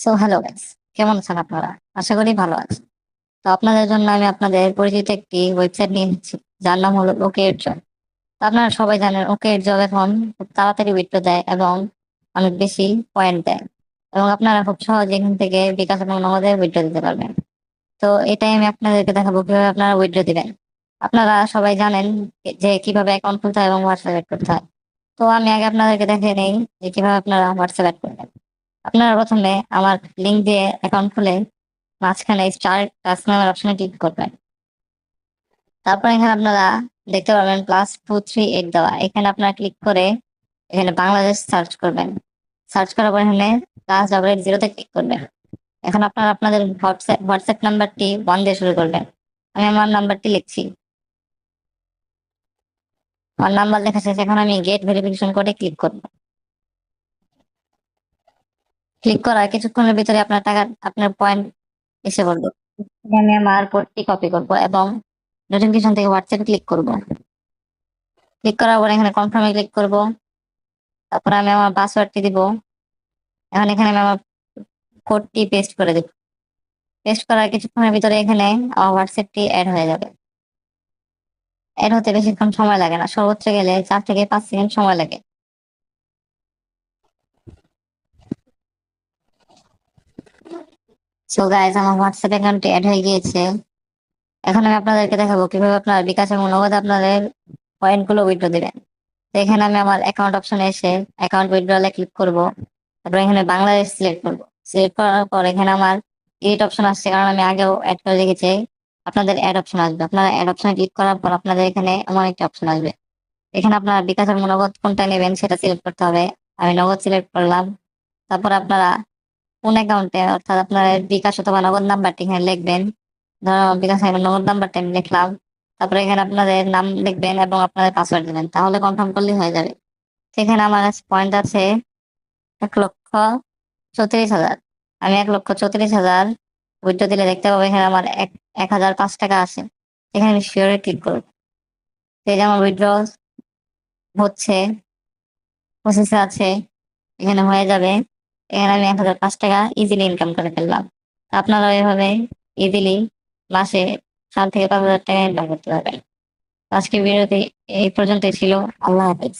So hello guys কেমন আছেন আপনারা? আশা করি ভালো আছেন। তো আপনাদের জন্য আমি আপনাদের পরিচিত একটি ওয়েবসাইট নিয়ে এসেছি যার নাম হলো ওকে জব তো আপনারা সবাই জানেন ওকে জব এখন খুব তাড়াতাড়ি উইথড্র দেয় এবং অনেক বেশি পয়েন্ট দেয়। এবং আপনারা খুব সহজে এখান থেকে বিকাশ এবং নগদে উইথড্র দিতে পারবেন। তো এটাই আমি আপনাদেরকে দেখাবো কীভাবে আপনারা উইথড্র দিবেন। আপনারা সবাই জানেন যে কীভাবে অ্যাকাউন্ট খুলতে হয় এবং হোয়াটসঅ্যাপ অ্যাড করতে হয়। তো আমি আগে আপনাদেরকে দেখে নেই যে কীভাবে আপনারা হোয়াটসঅ্যাপ অ্যাড করবেন। আপনারা প্রথমে আমার লিঙ্ক দিয়ে অ্যাকাউন্ট খুলে মাঝখানে স্টার টাস্ক নামের অপশনে ক্লিক করবেন। তারপর এখানে আপনারা দেখতে পাবেন প্লাস টু থ্রি এইট দেওয়া। এখানে আপনারা ক্লিক করে এখানে বাংলাদেশ সার্চ করবেন। সার্চ করার পর এখানে প্লাস ডাবল এইট জিরোতে ক্লিক করবেন। এখন আপনারা আপনাদের হোয়াটসঅ্যাপ হোয়াটসঅ্যাপ নাম্বারটি ওয়ান দিয়ে শুরু করবেন। আমি আমার নাম্বারটি লিখছি। আমার নাম্বার লেখা শেষ। এখন আমি গেট ভেরিফিকেশন করে ক্লিক করব। ক্লিক করার কিছুক্ষণের ভিতরে আপনার টাকা, আপনার পয়েন্ট এসে পড়বে। আমি আমার কোডটি কপি করব এবং নোটিফিকেশন থেকে হোয়াটসঅ্যাপ ক্লিক করব। ক্লিক করার পর এখানে কনফার্মে ক্লিক করব। তারপর আমি আমার পাসওয়ার্ডটি দিব। এখন এখানে আমি আমার কোডটি পেস্ট করে দেব। পেস্ট করার কিছুক্ষণের ভিতরে এখানে আমার হোয়াটসঅ্যাপটি অ্যাড হয়ে যাবে। অ্যাড হতে বেশিক্ষণ সময় লাগে না। সর্বোচ্চ গেলে চার থেকে পাঁচ সেকেন্ড সময় লাগে। সো গাইজ আমার হোয়াটসঅ্যাপ অ্যাকাউন্টে অ্যাড হয়ে গিয়েছে। এখন আমি আপনাদেরকে দেখাবো কীভাবে আপনার বিকাশ এবং নগদ আপনাদের পয়েন্টগুলো উইথড্র দিবেন। তো এখানে আমি আমার অ্যাকাউন্ট অপশনে এসে অ্যাকাউন্ট উইথড্রলে ক্লিক করব। তারপর এখানে বাংলাদেশ সিলেক্ট করব। সিলেক্ট করার পর এখানে আমার এডিট অপশন আসছে, কারণ আমি আগেও অ্যাড করে রেখেছি। আপনাদের অ্যাড অপশন আসবে। আপনারা অ্যাড অপশনে ক্লিক করার পর আপনাদের এখানে এমন একটা অপশন আসবে। এখানে আপনারা বিকাশের নগদ কোনটা নেবেন সেটা সিলেক্ট করতে হবে। আমি নগদ সিলেক্ট করলাম। তারপর আপনারা কোন অ্যাকাউন্টে, অর্থাৎ আপনার বিকাশ অথবা নগদ নাম্বারটি এখানে লিখবেন। ধরো, বিকাশ নগদ নাম্বারটা আমি লিখলাম। তারপরে এখানে আপনাদের নাম লিখবেন এবং আপনাদের পাসওয়ার্ড দিবেন, তাহলে কনফার্ম করলেই হয়ে যাবে। সেখানে আমার পয়েন্ট আছে এক লক্ষ চৌত্রিশ হাজার। আমি এক লক্ষ চৌত্রিশ হাজার উইথড্র দিলে দেখতে পাবো এখানে আমার এক এক হাজার পাঁচ টাকা আছে। এখানে আমি শিওরে ক্লিক করব। এই যে আমার উইথড্র হচ্ছে প্রসেসে আছে, এখানে হয়ে যাবে। এখানে আমি এক হাজার পাঁচ টাকা ইজিলি ইনকাম করে ফেললাম। আপনারা এভাবে ইজিলি মাসে সাত থেকে পাঁচ হাজার টাকা ইনকাম করতে পারবেন। আজকে ভিডিওতে এই পর্যন্তই ছিল। আল্লাহ হাফেজ।